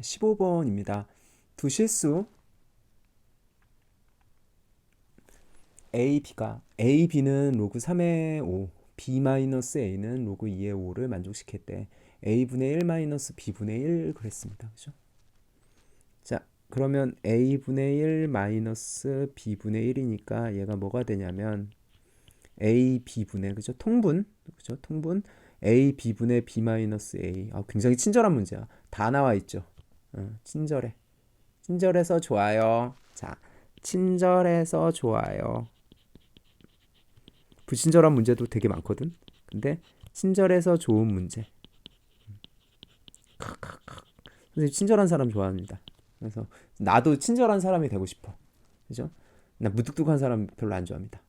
15번입니다. 두 실수 a, b가 a, b는 로그 3의 5, b-a는 로그 2의 5를 만족시킬 때 a분의 1 마이너스 b분의 1 그랬습니다. 그죠? 자, 그러면 a분의 1 마이너스 b분의 1이니까 얘가 뭐가 되냐면 a, b분의 그죠? 통분 그죠? 통분 a, b분의 b 마이너스 a. 아, 굉장히 친절한 문제야. 다 나와 있죠. 어, 친절해. 친절해서 좋아요. 자, 친절해서 좋아요. 불친절한 문제도 되게 많거든. 근데 친절해서 좋은 문제. 선생님 친절한 사람 좋아합니다. 그래서 나도 친절한 사람이 되고 싶어. 그죠? 나 무뚝뚝한 사람 별로 안 좋아합니다.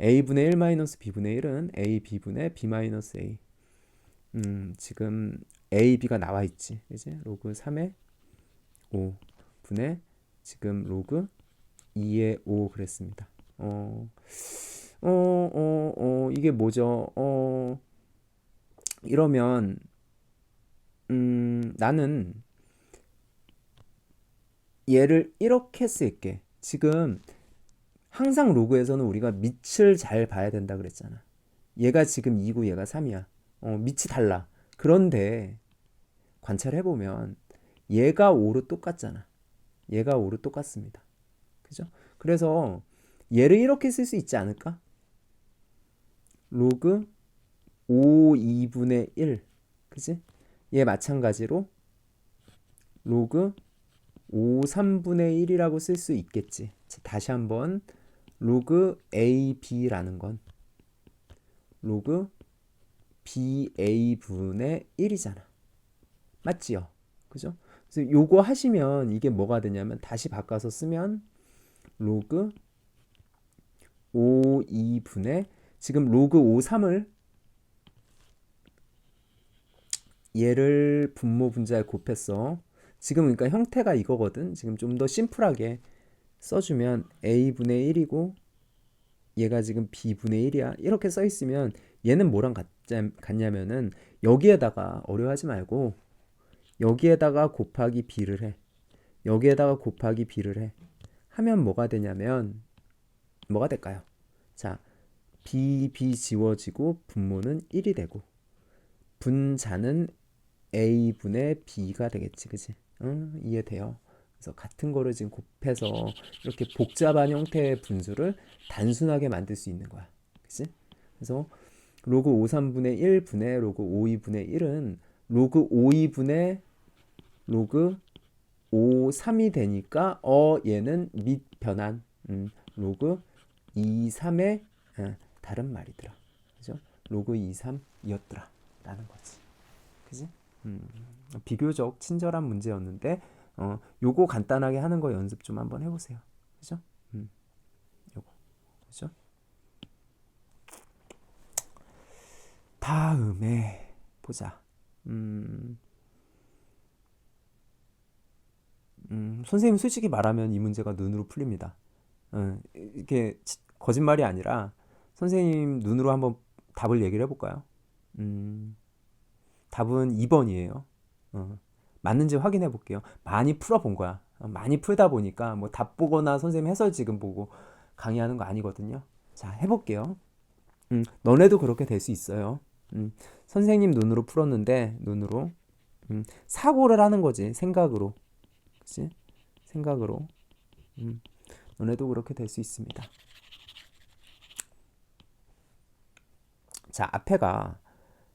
a분의 1 마이너스 b분의 1은 a b분의 b 마이너스 a. 음, 지금 a, b가 나와 있지. 이제 로그 3의 5 분의 지금 로그 2의 5 그랬습니다. 어, 어, 어, 어, 이게 뭐죠? 어, 이러면, 음, 나는 얘를 이렇게 쓸게. 지금 항상 로그에서는 우리가 밑을 잘 봐야 된다 그랬잖아. 얘가 지금 2고 얘가 3이야. 어, 밑이 달라. 그런데 관찰해보면 얘가 5로 똑같잖아. 얘가 5로 똑같습니다. 그죠? 그래서 얘를 이렇게 쓸 수 있지 않을까? 로그 5 2분의 1 그지? 얘 마찬가지로 로그 5 3분의 1이라고 쓸 수 있겠지. 자, 다시 한번 로그 AB라는 건 로그 BA분의 1이잖아. 맞지요? 그죠? 그래서 요거 하시면 이게 뭐가 되냐면 다시 바꿔서 쓰면 로그 5 2분의 지금 로그 5 3을 얘를 분모 분자에 곱했어. 지금 그러니까 형태가 이거거든. 지금 좀 더 심플하게 써주면 a분의 1이고 얘가 지금 b분의 1이야. 이렇게 써 있으면 얘는 뭐랑 같냐면은 여기에다가 어려워하지 말고 여기에다가 곱하기 b를 해. 여기에다가 곱하기 b를 해. 하면 뭐가 되냐면 뭐가 될까요? 자, b, b 지워지고 분모는 1이 되고 분자는 a분의 b가 되겠지. 그치? 응, 이해돼요. 그래서 같은 거를 지금 곱해서 이렇게 복잡한 형태의 분수를 단순하게 만들 수 있는 거야. 그치? 그래서 로그 5 3분의 1분의 로그 5 2분의 1은 로그 5 2분의 로그 5 3이 되니까 어 얘는 밑 변환 음, 로그 2 3의 어, 다른 말이더라. 그죠? 로그 2 3이었더라. 라는 거지. 그지? 음, 비교적 친절한 문제였는데 어, 요거 간단하게 하는 거 연습 좀 한번 해보세요. 그죠? 음, 요거. 그죠? 다음에 보자. 음, 음, 선생님 솔직히 말하면 이 문제가 눈으로 풀립니다. 어, 이게 거짓말이 아니라 선생님 눈으로 한번 답을 얘기를 해볼까요? 음, 답은 2번이에요. 어, 맞는지 확인해 볼게요. 많이 풀어본 거야. 어, 많이 풀다 보니까 뭐 답 보거나 선생님 해설 지금 보고 강의하는 거 아니거든요. 자, 해볼게요. 음, 너네도 그렇게 될 수 있어요. 음, 선생님 눈으로 풀었는데 눈으로 음, 사고를 하는 거지 생각으로, 그렇지? 생각으로. 음, 너네도 그렇게 될 수 있습니다. 자, 앞에가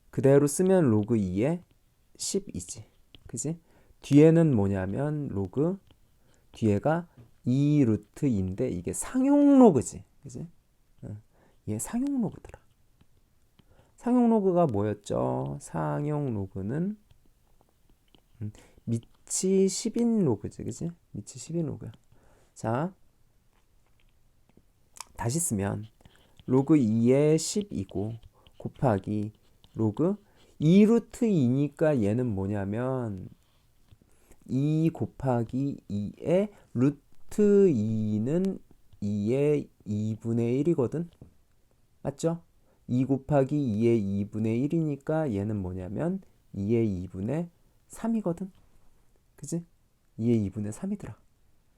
그대로 쓰면 로그 2에 10이지. 그지? 뒤에는 뭐냐면 로그 뒤에가 2 루트 2인데 이게 상용 로그지. 그지? 어, 얘 상용 로그더라. 상용 로그가 뭐였죠? 상용 로그는 음, 밑이 10인 로그지. 그지? 밑이 10인 로그야. 자, 다시 쓰면 로그 2에 10이고 곱하기 로그 2 루트 2니까 얘는 뭐냐면 2 곱하기 2에 루트 2는 2의 2분의 1이거든. 맞죠? 2 곱하기 2의 2분의 1이니까 얘는 뭐냐면 2의 2분의 3이거든. 그지? 2의 2분의 3이더라.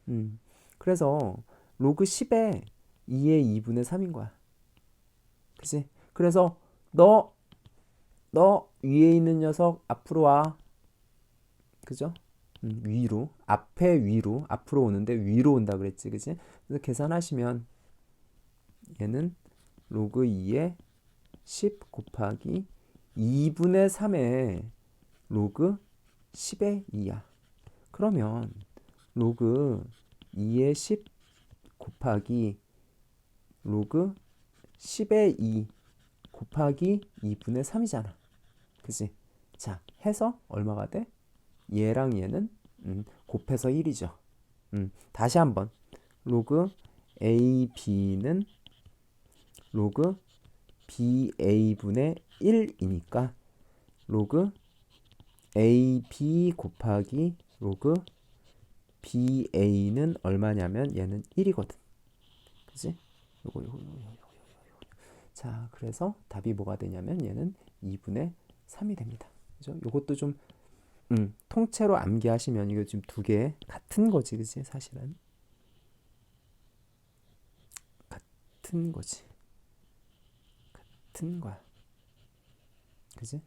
음. 그래서 로그 10에 2의 2분의 3인 거야. 그지? 그래서 너, 너 위에 있는 녀석 앞으로 와. 그죠? 음, 위로. 앞에 위로. 앞으로 오는데 위로 온다 그랬지. 그지? 그래서 계산하시면 얘는 로그 2에 10 곱하기 2분의 3에 로그 10의 2야. 그러면 로그 2의 10 곱하기 로그 10의 2 곱하기 2분의 3이잖아. 그지? 자, 해서 얼마가 돼? 얘랑 얘는 음, 곱해서 1이죠. 음, 다시 한번 로그 AB는 로그 BA분의 1이니까 로그 AB 곱하기 로그 BA는 얼마냐면 얘는 1이거든. 그지? 요거 요거 요거 요거 요거 요거. 자, 그래서 답이 뭐가 되냐면 얘는 2분의 3이 됩니다. 그죠? 요것도 좀 음, 통째로 암기하시면 이거 지금 두 개 같은 거지, 그지? 사실은 같은 거지. 같은 거야. 그지?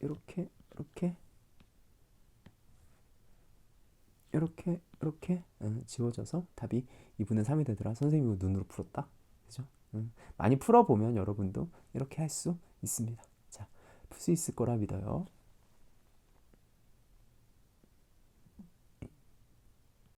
이렇게 이렇게 이렇게 이렇게 응, 지워져서 답이 2분의 3이 되더라. 선생님이 눈으로 풀었다. 그죠? 응. 많이 풀어보면 여러분도 이렇게 할 수 있습니다. 자, 풀 수 있을 거라 믿어요.